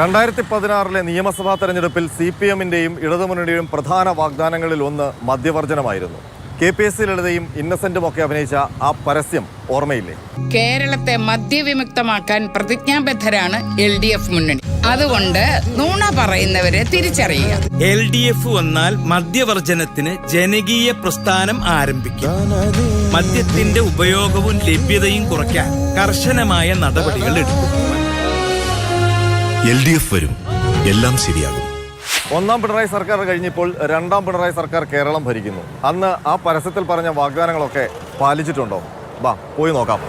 രണ്ടായിരത്തി പതിനാറിലെ നിയമസഭാ തെരഞ്ഞെടുപ്പിൽ സി പി എമ്മിന്റെയും ഇടതുമുന്നണിയുടെയും പ്രധാന വാഗ്ദാനങ്ങളിൽ ഒന്ന് മദ്യവർജനമായിരുന്നു. കെ പി എസ് സി ലളിതയും ഇന്നസെന്റും ഒക്കെ അഭിനയിച്ച ആ പരസ്യം ഓർമ്മയില്ലേ? കേരളത്തെ മദ്യവിമുക്തമാക്കാൻ പ്രതിജ്ഞാബദ്ധരാണ് എൽ ഡി എഫ് മുന്നണി. അതുകൊണ്ട് നുണ പറയുന്നവരെ തിരിച്ചറിയുക. എൽ ഡി എഫ് വന്നാൽ മദ്യവർജനത്തിന് ജനകീയ പ്രസ്ഥാനം ആരംഭിക്കും. മദ്യത്തിന്റെ ഉപയോഗവും ലഭ്യതയും കുറയ്ക്കാൻ കർശനമായ നടപടികൾ എടുക്കും. എൽ ഡി എഫ് വരും. എല്ലാം ശരിയാകും. ഒന്നാം പിണറായി സർക്കാർ കഴിഞ്ഞപ്പോൾ രണ്ടാം പിണറായി സർക്കാർ കേരളം ഭരിക്കുന്നു. അന്ന് ആ പരസ്യത്തിൽ പറഞ്ഞ വാഗ്ദാനങ്ങളൊക്കെ പാലിച്ചിട്ടുണ്ടോ? വാ പോയി നോക്കാം.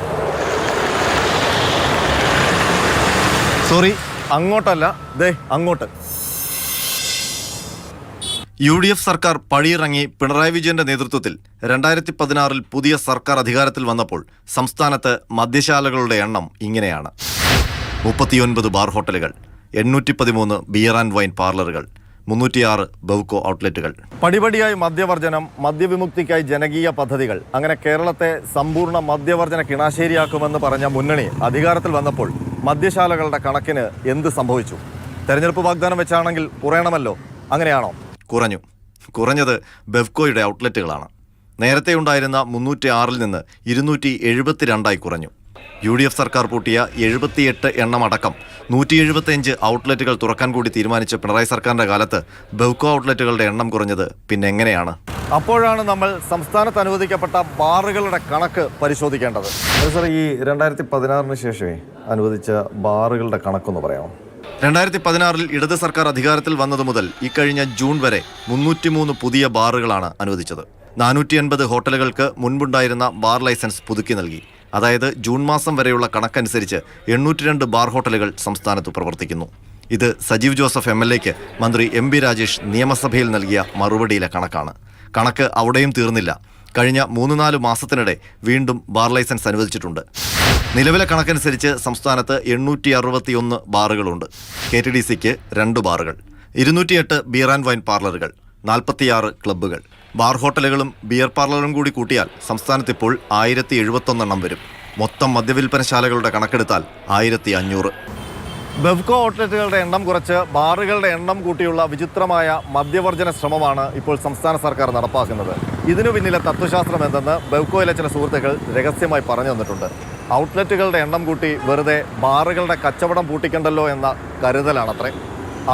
സോറി അങ്ങോട്ടല്ല. ദേ അങ്ങോട്ട്. യു ഡി എഫ് സർക്കാർ പഴിയിറങ്ങി പിണറായി വിജയന്റെ നേതൃത്വത്തിൽ രണ്ടായിരത്തി പതിനാറിൽ പുതിയ സർക്കാർ അധികാരത്തിൽ വന്നപ്പോൾ സംസ്ഥാനത്ത് മദ്യശാലകളുടെ എണ്ണം ഇങ്ങനെയാണ്. മുപ്പത്തിയൊൻപത് ബാർ ഹോട്ടലുകൾ എണ്ണൂറ്റി പതിമൂന്ന് ബിയർ ആൻഡ് വൈൻ പാർലറുകൾ മുന്നൂറ്റിയാറ് ബൗക്കോ ഔട്ട്ലെറ്റുകൾ. പടിപടിയായി മദ്യവർജനം മദ്യവിമുക്തിക്കായി ജനകീയ പദ്ധതികൾ. അങ്ങനെ കേരളത്തെ സമ്പൂർണ മദ്യവർജന കിണാശേരിയാക്കുമെന്ന് പറഞ്ഞ മുന്നണി അധികാരത്തിൽ വന്നപ്പോൾ മദ്യശാലകളുടെ കണക്കിന് എന്ത് സംഭവിച്ചു? തെരഞ്ഞെടുപ്പ് വാഗ്ദാനം വെച്ചാണെങ്കിൽ കുറയണമല്ലോ. അങ്ങനെയാണോ? കുറഞ്ഞു. കുറഞ്ഞത് ബെവ്കോയുടെ ഔട്ട്ലെറ്റുകളാണ്. നേരത്തെ ഉണ്ടായിരുന്ന മുന്നൂറ്റി ആറിൽ നിന്ന് ഇരുന്നൂറ്റി എഴുപത്തിരണ്ടായി കുറഞ്ഞു. യു ഡി എഫ് സർക്കാർ പൂട്ടിയ എഴുപത്തിയെട്ട് എണ്ണമടക്കം നൂറ്റി എഴുപത്തിയഞ്ച് ഔട്ട്ലെറ്റുകൾ തുറക്കാൻ കൂടി തീരുമാനിച്ച പിണറായി സർക്കാരിന്റെ കാലത്ത് ബെവ്കോ ഔട്ട്ലെറ്റുകളുടെ എണ്ണം കുറഞ്ഞത് പിന്നെ എങ്ങനെയാണ്? അപ്പോഴാണ് നമ്മൾ സംസ്ഥാനത്ത് അനുവദിക്കപ്പെട്ട ബാറുകളുടെ കണക്ക് പരിശോധിക്കേണ്ടത്. സർ ഈ രണ്ടായിരത്തി പതിനാറിന് ശേഷമേ അനുവദിച്ച ബാറുകളുടെ കണക്കൊന്ന് പറയാമോ? രണ്ടായിരത്തി പതിനാറിൽ ഇടത് സർക്കാർ അധികാരത്തിൽ വന്നതു മുതൽ ഇക്കഴിഞ്ഞ ജൂൺ വരെ മുന്നൂറ്റിമൂന്ന് പുതിയ ബാറുകളാണ് അനുവദിച്ചത്. നാനൂറ്റി എൺപത് ഹോട്ടലുകൾക്ക് മുൻപുണ്ടായിരുന്ന ബാർ ലൈസൻസ് പുതുക്കി നൽകി. അതായത് ജൂൺ മാസം വരെയുള്ള കണക്കനുസരിച്ച് എണ്ണൂറ്റി രണ്ട് ബാർ ഹോട്ടലുകൾ സംസ്ഥാനത്ത് പ്രവർത്തിക്കുന്നു. ഇത് സജീവ് ജോസഫ് എം എൽ എക്ക് മന്ത്രി എം ബി രാജേഷ് നിയമസഭയിൽ നൽകിയ മറുപടിയിലെ കണക്കാണ്. കണക്ക് അവിടെയും തീർന്നില്ല. കഴിഞ്ഞ മൂന്ന് നാല് മാസത്തിനിടെ വീണ്ടും ബാർ ലൈസൻസ് അനുവദിച്ചിട്ടുണ്ട്. നിലവിലെ കണക്കനുസരിച്ച് സംസ്ഥാനത്ത് എണ്ണൂറ്റി അറുപത്തിയൊന്ന് ബാറുകളുണ്ട്. കെ ടി ഡി സിക്ക് രണ്ട് ബാറുകൾ ഇരുന്നൂറ്റിയെട്ട് ബീർ ആൻഡ് വൈൻ പാർലറുകൾ നാൽപ്പത്തിയാറ് ക്ലബ്ബുകൾ ബാർ ഹോട്ടലുകളും ബിയർ പാർലറും കൂടി കൂട്ടിയാൽ സംസ്ഥാനത്ത് ഇപ്പോൾ ആയിരത്തി എഴുപത്തൊന്നെണ്ണം വരും. മൊത്തം മദ്യവിൽപ്പനശാലകളുടെ കണക്കെടുത്താൽ ആയിരത്തി അഞ്ഞൂറ് ബെവ്കോ ഔട്ട്ലെറ്റുകളുടെ എണ്ണം കുറച്ച് ബാറുകളുടെ എണ്ണം കൂട്ടിയുള്ള വിചിത്രമായ മദ്യവർജന ശ്രമമാണ് ഇപ്പോൾ സംസ്ഥാന സർക്കാർ നടപ്പാക്കുന്നത്. ഇതിനു പിന്നിലെ തത്വശാസ്ത്രം എന്തെന്ന് ബെവ്കോയിലെ ചില സുഹൃത്തുക്കൾ രഹസ്യമായി പറഞ്ഞു തന്നിട്ടുണ്ട്. ഔട്ട്ലെറ്റുകളുടെ എണ്ണം കൂട്ടി വെറുതെ ബാറുകളുടെ കച്ചവടം പൂട്ടിക്കണ്ടല്ലോ എന്ന കരുതലാണത്രേ.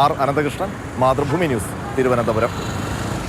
R Ananthakrishnan Mathrubhumi news Thiruvananthapuram.